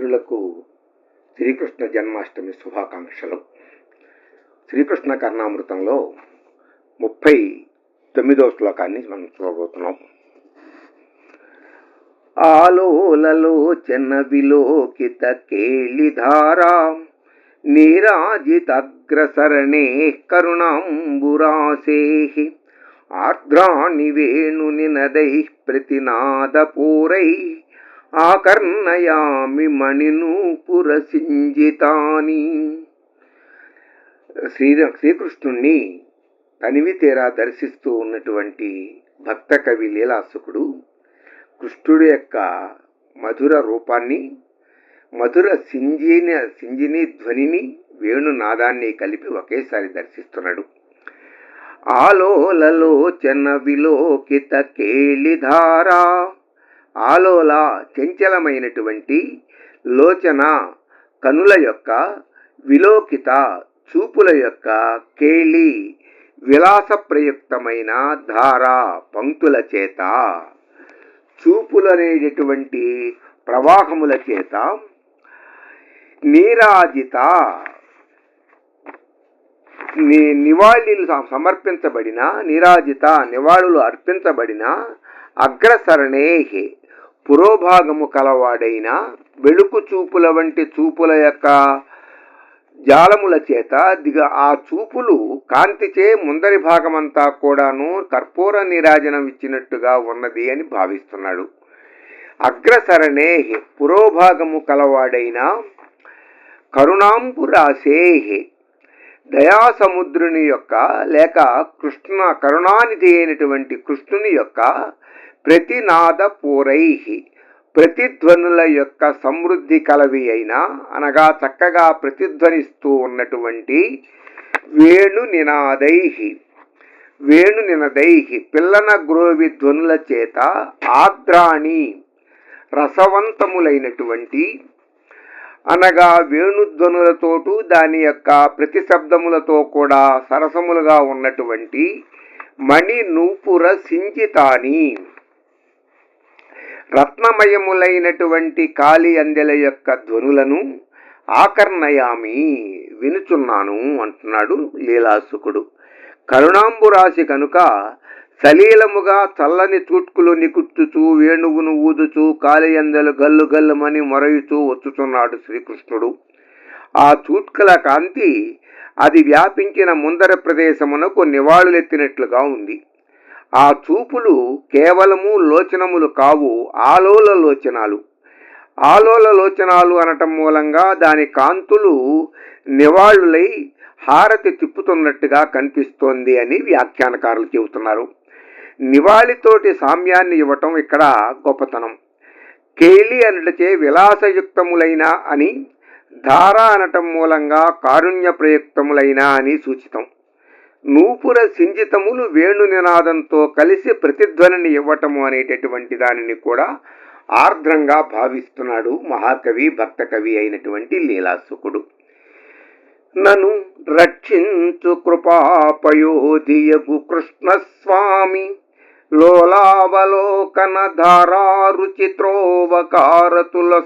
మిత్రులకు శ్రీకృష్ణ జన్మాష్టమి శుభాకాంక్షలు. శ్రీకృష్ణ కర్ణామృతంలో ముప్పై తొమ్మిదవ శ్లోకాన్ని మనం చూడబోతున్నాం. ఆలోలలోచన విలోకిత కేళిధారా నీరాజితగ్రసరణే కరుణాంబురాసే ఆర్ద్రాణి వేణునినదై ప్రతినాదపూరై ఆకర్ణయామి మణినూపురసింజితాని శ్రీ శ్రీకృష్ణుణ్ణి తనివి తీరా దర్శిస్తూ ఉన్నటువంటి భక్త కవి లీలాసుకుడు కృష్ణుడి యొక్క మధుర రూపాన్ని మధుర సింజిని సింజిని ధ్వనిని వేణునాదాన్ని కలిపి ఒకేసారి దర్శిస్తున్నాడు. ఆలోలలోచన విలోకిత కేళిధారా ఆలోల చంచలమైనటువంటి లోచన కనుల యొక్క విలోకిత చూపుల యొక్క కేళి విలాస ప్రయుక్తమైన ధార పంక్తుల చేత చూపులనేటటువంటి ప్రవాహముల చేత నీరాజిత నివాళులు సమర్పించబడిన నీరాజిత నివాళులు అర్పించబడిన అగ్రసరణే పురోభాగము కలవాడైన వెలుకు చూపుల వంటి చూపుల యొక్క జాలముల చేత దిగ ఆ చూపులు కాంతిచే ముందరి భాగమంతా కూడాను కర్పూర నీరాజనం ఇచ్చినట్టుగా ఉన్నది అని భావిస్తున్నాడు. అగ్రసరణే పురోభాగము కలవాడైన కరుణాంబురాసే దయాసముద్రుని యొక్క లేక కృష్ణ కరుణానిధి అయినటువంటి కృష్ణుని యొక్క ప్రతినాద పూరై ప్రతిధ్వనుల యొక్క సమృద్ధి కలవి అయిన అనగా చక్కగా ప్రతిధ్వనిస్తూ ఉన్నటువంటి వేణు నినాదై వేణు నినదై పిల్లన గ్రోవి ధ్వనుల చేత ఆద్రాణి రసవంతములైనటువంటి అనగా వేణుధ్వనులతోటూ దాని యొక్క ప్రతిశబ్దములతో కూడా సరసములుగా ఉన్నటువంటి మణి నూపుర సించితాని రత్నమయములైనటువంటి కాళీ అందెల యొక్క ధ్వనులను ఆకర్ణయామి వినుచున్నాను అంటున్నాడు లీలాసుకుడు. కరుణాంబు రాశి కనుక సలీలముగా చల్లని చూట్కులు నికుచ్చుచూ వేణువును ఊదుచూ కాలియందలు గల్లు గల్లుమని మొరయుచూ వచ్చుచున్నాడు శ్రీకృష్ణుడు. ఆ చూట్కల కాంతి అది వ్యాపించిన ముందర ప్రదేశమునకు నివాళులెత్తినట్లుగా ఉంది. ఆ చూపులు కేవలము లోచనములు కావు ఆలోల లోచనాలు. ఆలోల లోచనాలు అనటం మూలంగా దాని కాంతులు నివాళులై హారతి తిప్పుతున్నట్టుగా కనిపిస్తోంది అని వ్యాఖ్యానకారులు చెబుతున్నారు. నివాళితోటి సామ్యాన్ని ఇవ్వటం ఇక్కడ గొప్పతనం. కేలి అనటచే విలాసయుక్తములైన అని ధార అనటం మూలంగా కారుణ్య ప్రయుక్తములైన అని సూచితం. నూపుర సింజితములు వేణు నినాదంతో కలిసి ప్రతిధ్వనిని ఇవ్వటము అనేటటువంటి దానిని కూడా ఆర్ద్రంగా భావిస్తున్నాడు మహాకవి భక్త కవి అయినటువంటి లీలాసుకుడు నను రక్షించు కృపాపయోధియగు కృష్ణస్వామి లోలావలోకన ధారారుచిత్రోవకారతుల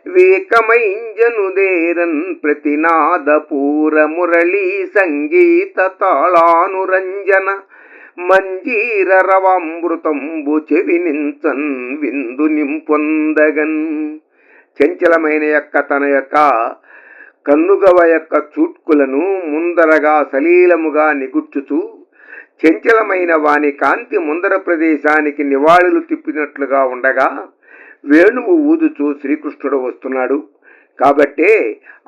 సంగంచుచుచున్ వేకమైంజనుదేరన్ ప్రతినాదపూర మురళీ సంగీత తాళానురంజన మంజీర రవామృతంబు చెవినించన్ విందు నింపొందగన్ చంచలమైన యొక్క తన యొక్క కన్నుగవ యొక్క చూట్కులను ముందరగా సలీలముగా నిగుర్చుచూ చంచలమైన వాని కాంతి ముందర ప్రదేశానికి నివాళులు తిప్పినట్లుగా ఉండగా వేణువు ఊదుచూ శ్రీకృష్ణుడు వస్తున్నాడు. కాబట్టే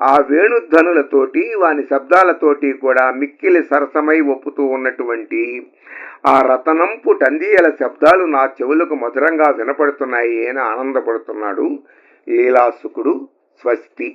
ఆ వేణుధ్వనులతోటి వాని శబ్దాలతోటి కూడా మిక్కిలి సరసమై ఒప్పుతూ ఉన్నటువంటి ఆ రతనంపు టందియల శబ్దాలు నా చెవులకు మధురంగా వినపడుతున్నాయి అని ఆనందపడుతున్నాడు. లీలాసుకుడు స్వస్తి.